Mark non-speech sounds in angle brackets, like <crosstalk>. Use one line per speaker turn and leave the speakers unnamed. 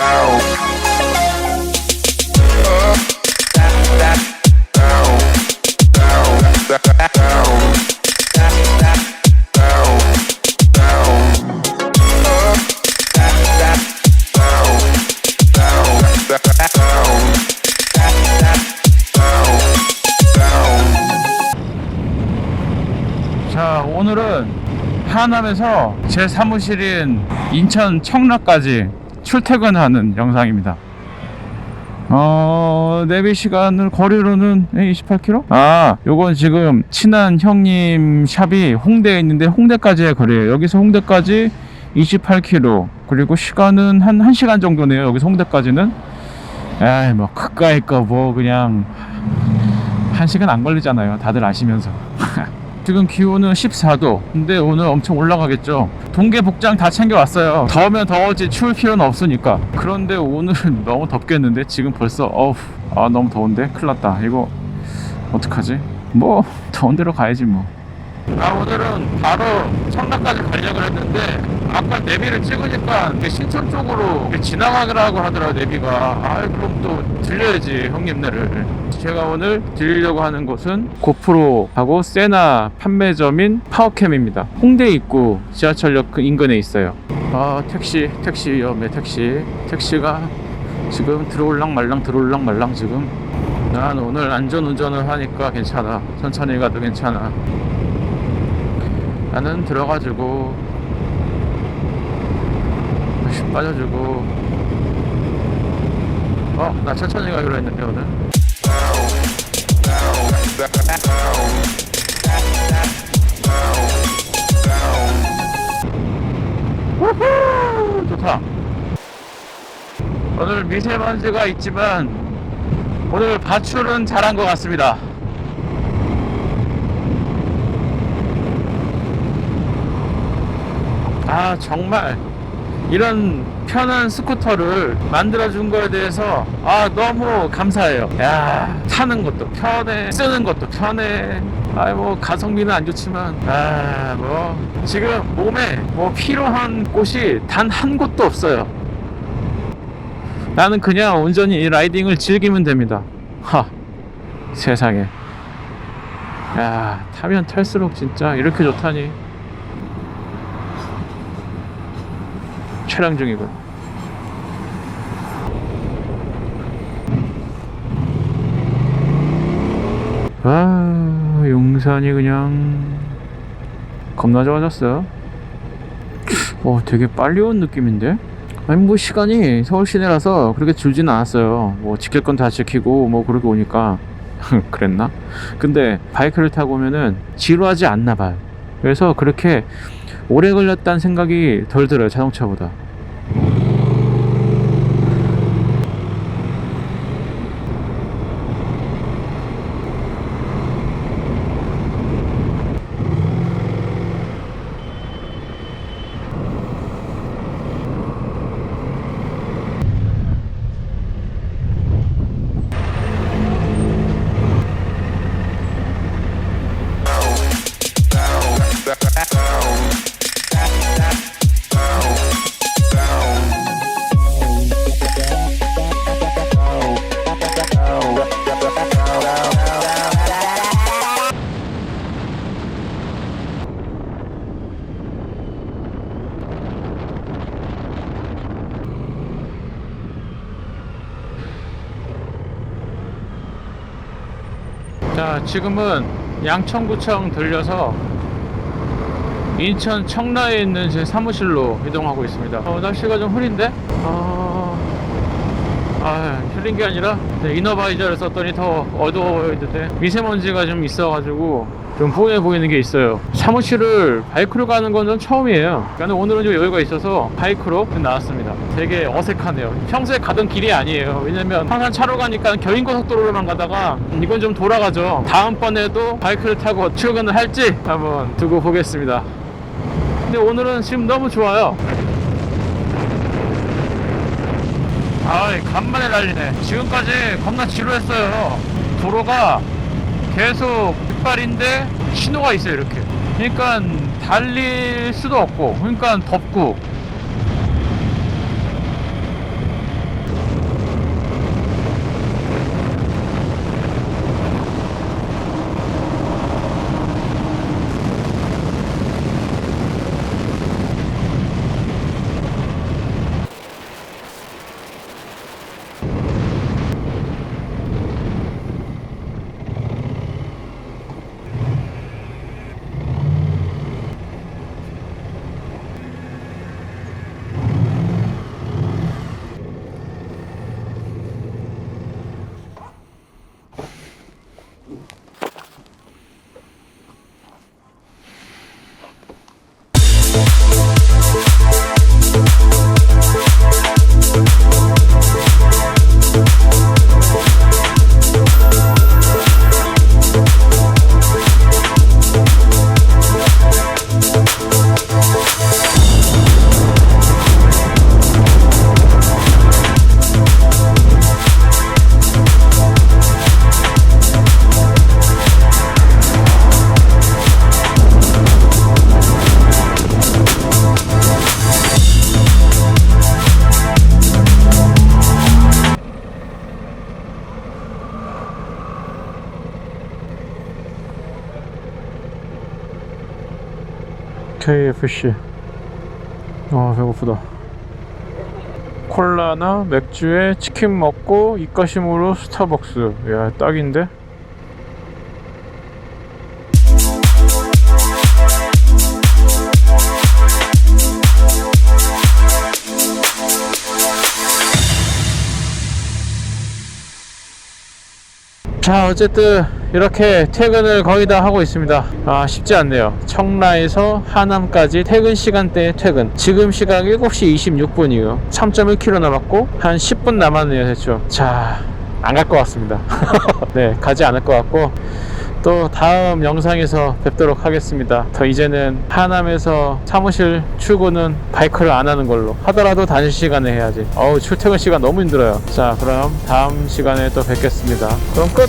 Down. 하남에서 제 사무실인 인천 청라까지 출퇴근하는 영상입니다. 어 내비 시간을 거리로는 28km? 아 요건 지금 친한 형님 샵이 홍대에 있는데 홍대까지의 거리예요. 여기서 홍대까지 28km 그리고 시간은 한 1시간 정도네요. 여기서 홍대까지는. 에이 뭐 그까이 거 뭐 그냥 1시간 안 걸리잖아요. 다들 아시면서 <laughs> 지금 기온은 14도. 근데 오늘 엄청 올라가겠죠. 동계 복장 다 챙겨왔어요. 더우면 더워지 추울 필요는 없으니까. 그런데 오늘은 <laughs> 너무 덥겠는데 지금 벌써 어우 아 너무 더운데 큰일 났다. 이거 어떡하지? 뭐 더운 데로 가야지 뭐. 아 오늘은 바로 청라까지 가려고 했는데 아까 내비를 찍으니까 신천 쪽으로 지나가라고 하더라 내비가. 아 그럼 또 들려야지 형님 네를. 제가 오늘 들리려고 하는 곳은 고프로하고 세나 판매점인 파워캠입니다. 홍대 입구 지하철역 그 인근에 있어요. 아 택시 택시 위험해 택시. 택시가 지금 들어올랑 말랑 들어올랑 말랑 지금. 난 오늘 안전운전을 하니까 괜찮아. 천천히 가도 괜찮아. 나는 들어가지고 다시 빠져주고. 어? 나 천천히 가기로 했는데 오늘. 좋다. 오늘 미세먼지가 있지만 오늘 바출은 잘한 것 같습니다. 아 정말 이런 편한 스쿠터를 만들어준 거에 대해서 아 너무 감사해요. 야 타는 것도 편해 쓰는 것도 편해. 아뭐 가성비는 안 좋지만 아 뭐 지금 몸에 뭐 필요한 곳이 단 한 곳도 없어요. 나는 그냥 온전히 이 라이딩을 즐기면 됩니다. 하 세상에. 야 타면 탈수록 진짜 이렇게 좋다니 촬영 중이군. 아, 용산이 그냥 겁나 좋아졌어. 어, 되게 빨리 온 느낌인데? 아니, 뭐, 시간이 서울 시내라서 그렇게 줄지는 않았어요. 뭐, 지킬 건 다 지키고, 뭐, 그렇게 오니까. <laughs> 그랬나? 근데 바이크를 타고 오면은 지루하지 않나 봐요. 그래서 그렇게 오래 걸렸다는 생각이 덜 들어요, 자동차보다. 자, 지금은 양천구청 들려서 인천 청라에 있는 제 사무실로 이동하고 있습니다. 어, 날씨가 좀 흐린데? 아, 아 흐린 게 아니라 네, 이너바이저를 썼더니 더 어두워 보이는데 미세먼지가 좀 있어가지고 좀 뿌해 보이는 게 있어요. 사무실을 바이크로 가는 건전 처음이에요. 그러니까 오늘은 좀 여유가 있어서 바이크로 나왔습니다. 되게 어색하네요. 평소에 가던 길이 아니에요. 왜냐면 항상 차로 가니까 경인고속도로로만 가다가 이건 좀 돌아가죠. 다음번에도 바이크를 타고 출근을 할지 한번 두고 보겠습니다. 근데 오늘은 지금 너무 좋아요. 아이 간만에 날리네. 지금까지 겁나 지루했어요. 도로가 계속 빗발인데 신호가 있어요 이렇게. 그러니까 달릴 수도 없고 그러니까 덥고 Thank you. KFC 아 배고프다. 콜라나 맥주에 치킨 먹고 입가심으로 스타벅스. 야 딱인데 자 어쨌든 이렇게 퇴근을 거의 다 하고 있습니다. 아 쉽지 않네요. 청라에서 하남까지 퇴근 시간대에 퇴근. 지금 시각 7시 26분이에요. 3.1km 남았고 한 10분 남았네요 대충. 자안 갈 것 같습니다. <laughs> 네 가지 않을 것 같고 또 다음 영상에서 뵙도록 하겠습니다. 더 이제는 하남에서 사무실 출근은 바이크를 안 하는 걸로 하더라도 단시 시간에 해야지. 어우 출퇴근 시간 너무 힘들어요. 자 그럼 다음 시간에 또 뵙겠습니다. 그럼 끝